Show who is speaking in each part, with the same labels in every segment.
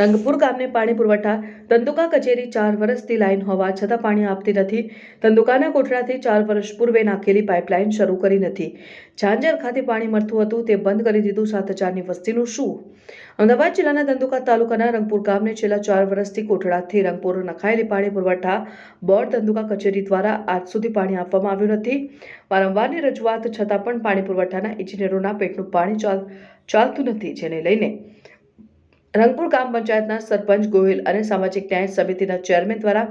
Speaker 1: રંગપુર ગામને પાણી પુરવઠા ધંધુકા કચેરી ચાર વર્ષથી લાઇન હોવા છતાં પાણી આપતી નથી. ધંધુકાના કોઠડાથી ચાર વર્ષ પૂર્વે નાખેલી પાઇપલાઇન શરૂ કરી નથી. ઝાંઝર ખાતે પાણી મળતું હતું, તે બંધ કરી દીધું. સાત હજારની વસ્તીનું શું? અમદાવાદ જિલ્લાના ધંધુકા તાલુકાના રંગપુર ગામને છેલ્લા ચાર વર્ષથી કોઠડાથી રંગપુર નખાયેલી પાણી પુરવઠા બોર્ડ ધંધુકા કચેરી દ્વારા આજ સુધી પાણી આપવામાં આવ્યું નથી. વારંવારની રજૂઆત છતાં પણ પાણી પુરવઠાના ઇજનેરોના પેટનું પાણી ચાલ ચાલતું નથી, જેને લઈને રંગપુર ગ્રામ પંચાયતના સરપંચ ગોહિલ અને સામાજિક ન્યાય સમિતિના ચેરમેન દ્વારા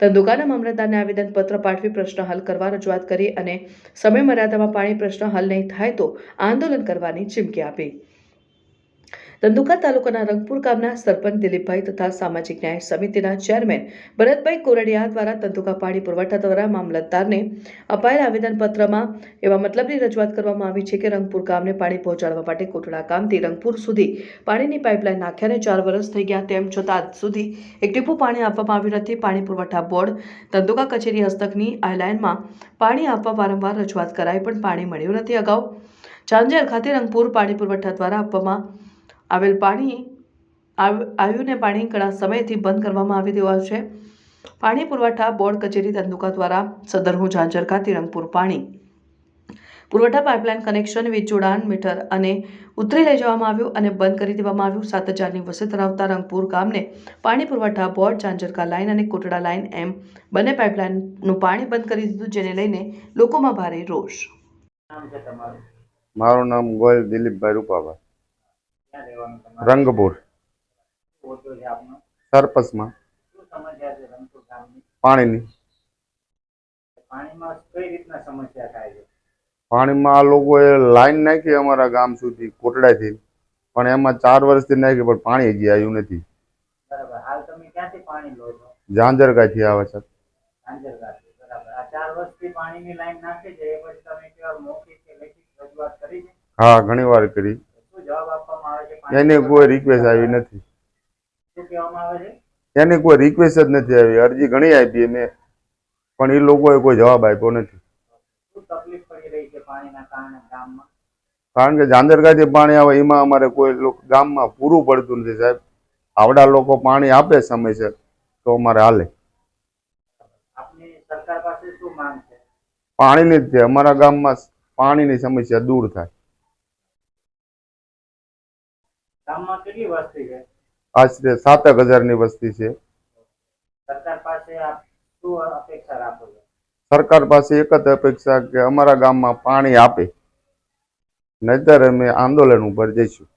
Speaker 1: ધંધુકાના મામલતદારને આવેદનપત્ર પાઠવી પ્રશ્ન હલ કરવા રજૂઆત કરી અને સમય મર્યાદામાં પાણી પ્રશ્ન હલ નહીં થાય તો આંદોલન કરવાની ચીમકી આપી. ધંધુકા તાલુકાના રંગપુર ગામના સરપંચ દિલીપભાઈ તથા સામાજિક ન્યાય સમિતિના ચેરમેન ભરતભાઈ કોરડિયા દ્વારા ધંધુકા પાણી પુરવઠા દ્વારા મામલતદારને અપાયેલ આવેદનપત્રમાં એવા મતલબની રજૂઆત કરવામાં આવી છે કે રંગપુર ગામને પાણી પહોંચાડવા માટે કોટડા ગામથી રંગપુર સુધી પાણીની પાઇપલાઇન નાખ્યાને ચાર વર્ષ થઈ ગયા તેમ છતાં સુધી એક ટીપું પાણી આપવામાં આવ્યું નથી. પાણી પુરવઠા બોર્ડ ધંધુકા કચેરી હસ્તકની આ પાણી આપવા વારંવાર રજૂઆત કરાઈ પણ પાણી મળ્યું નથી. અગાઉ ચાંજેર ખાતે રંગપુર પાણી પુરવઠા દ્વારા આપવામાં આવેલ પાણી આવ્યુંને પાણી ઘણા સમયથી બંધ કરવામાં આવી દેવા છે. પાણી પુરવઠા બોર્ડ કચેરી ધંધુકા દ્વારા સદરહુ ઝાંઝર ખાતે રંગપુર પાણી. પુરવઠા પાઇપલાઇન કનેક્શન વીજ જોડાણ મીટર અને ઉતરી લઈ જવામાં આવ્યું અને બંધ કરી દેવામાં આવ્યું. સાત હજારની વસતી ધરાવતા રંગપુર ગામને પાણી પુરવઠા બોર્ડ, ઝાંઝરકા લાઇન અને કોટડા લાઇન એમ બંને પાઇપલાઇનનું પાણી બંધ કરી દીધું, જેને લઈને લોકોમાં ભારે રોષ.
Speaker 2: મારું નામ ગોયલ દિલીપભાઈ રૂપાભાઈ રંગપુર.
Speaker 3: ગામની?
Speaker 2: પાણીની.
Speaker 3: પાણીમાં
Speaker 2: આ લોકોએ લાઈન નાખી અમારા ગામ સુધી કોટડાથી પણ એમાં ચાર વર્ષથી નાખી પણ પાણી હજી આવ્યું નથી. ઝાંઝરગાથી આવે છે. હા ઘણી વાર કરી
Speaker 3: શું જવાબ આપવામાં આવે છે પાણી
Speaker 2: એની કોઈ રિક્વેસ્ટ આવી નથી. એની કોઈ રિક્વેસ્ટ જ નથી આવી. અરજી ઘણી આપી મેં પણ એ લોકોએ કોઈ જવાબ આપ્યો નથી.
Speaker 3: કારણે
Speaker 2: કે ઝાંઝરગાથી પાણી આવે એમાં અમારે કોઈ ગામમાં પૂરું પડતું નથી સાહેબ. આવડા લોકો પાણી આપે સમયસર તો અમારે હાલે. પાણીની જ છે. અમારા ગામમાં પાણીની સમસ્યા દૂર થાય.
Speaker 3: ગામમાં કેટલી વસ્તી છે?
Speaker 2: આશરે સાતક હજારની વસ્તી છે.
Speaker 3: સરકાર પાસે આપ શું અપેક્ષા રાખો છો?
Speaker 2: સરકાર પાસે એક જ અપેક્ષા કે અમારા ગામમાં પાણી આપે. નહીતર અમે આંદોલન ઉપર જઈશું.